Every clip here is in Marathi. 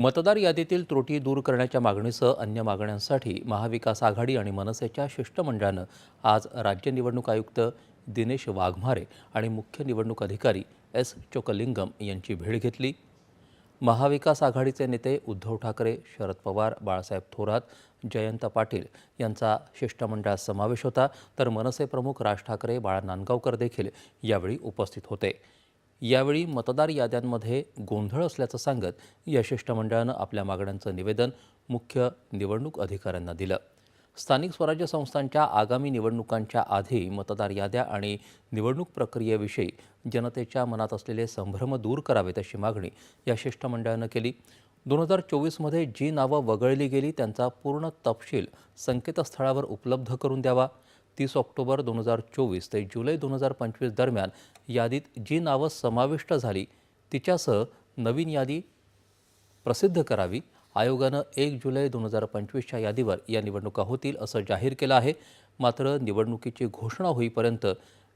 मतदार यादीतील त्रुटी दूर करण्याच्या मागणीसह अन्य मागण्यांसाठी महाविकास आघाडी आणि मनसेच्या शिष्टमंडळानं आज राज्य निवडणूक आयुक्त दिनेश वाघमारे आणि मुख्य निवडणूक अधिकारी एस चोकलिंगम यांची भेट घेतली. महाविकास आघाडीचे नेते उद्धव ठाकरे शरद पवार बाळासाहेब थोरात जयंत पाटील यांचा शिष्टमंडळात समावेश होता. तर मनसे प्रमुख राज ठाकरे बाळा नांदगावकर देखील यावेळी उपस्थित होते. यावेळी मतदार याद्यांमध्ये गोंधळ असल्याचं सांगत या शिष्टमंडळानं आपल्या मागण्यांचं निवेदन मुख्य निवडणूक अधिकाऱ्यांना दिलं. स्थानिक स्वराज्य संस्थांच्या आगामी निवडणुकांच्या आधी मतदार याद्या आणि निवडणूक प्रक्रियेविषयी जनतेच्या मनात असलेले संभ्रम दूर करावेत अशी मागणी या शिष्टमंडळानं केली. दोन हजार चोवीसमध्ये जी नावं वगळली गेली त्यांचा पूर्ण तपशील संकेतस्थळावर उपलब्ध करून द्यावा. तीस ऑक्टोबर दोन हजार चोवीस ते जुलै दोन हजार पंचवीस दरम्यान यादीत जी नावं समाविष्ट झाली तिच्यासह नवीन यादी प्रसिद्ध करावी. आयोगानं एक जुलै दोन हजार पंचवीसच्या यादीवर या निवडणुका होतील असं जाहीर केलं आहे. मात्र निवडणुकीची घोषणा होईपर्यंत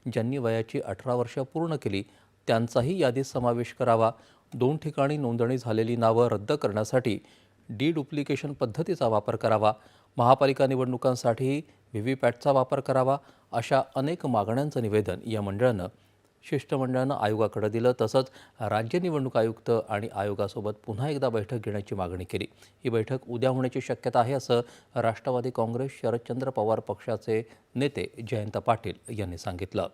ज्यांनी वयाची अठरा वर्ष पूर्ण केली त्यांचाही यादीत समावेश करावा. दोन ठिकाणी नोंदणी झालेली नावं रद्द करण्यासाठी डी डुप्लिकेशन पद्धतीचा वापर करावा. महापालिका निवडणुकांसाठी व्ही व्ही पॅटचा वापर करावा अशा अनेक मागण्यांचं निवेदन या मंडळानं शिष्टमंडळानं आयोगाकडे दिलं. तसंच राज्य निवडणूक आयुक्त आणि आयोगासोबत पुन्हा एकदा बैठक घेण्याची मागणी केली. ही बैठक उद्या होण्याची शक्यता आहे असं राष्ट्रवादी काँग्रेस शरदचंद्र पवार पक्षाचे नेते जयंत पाटील यांनी सांगितलं.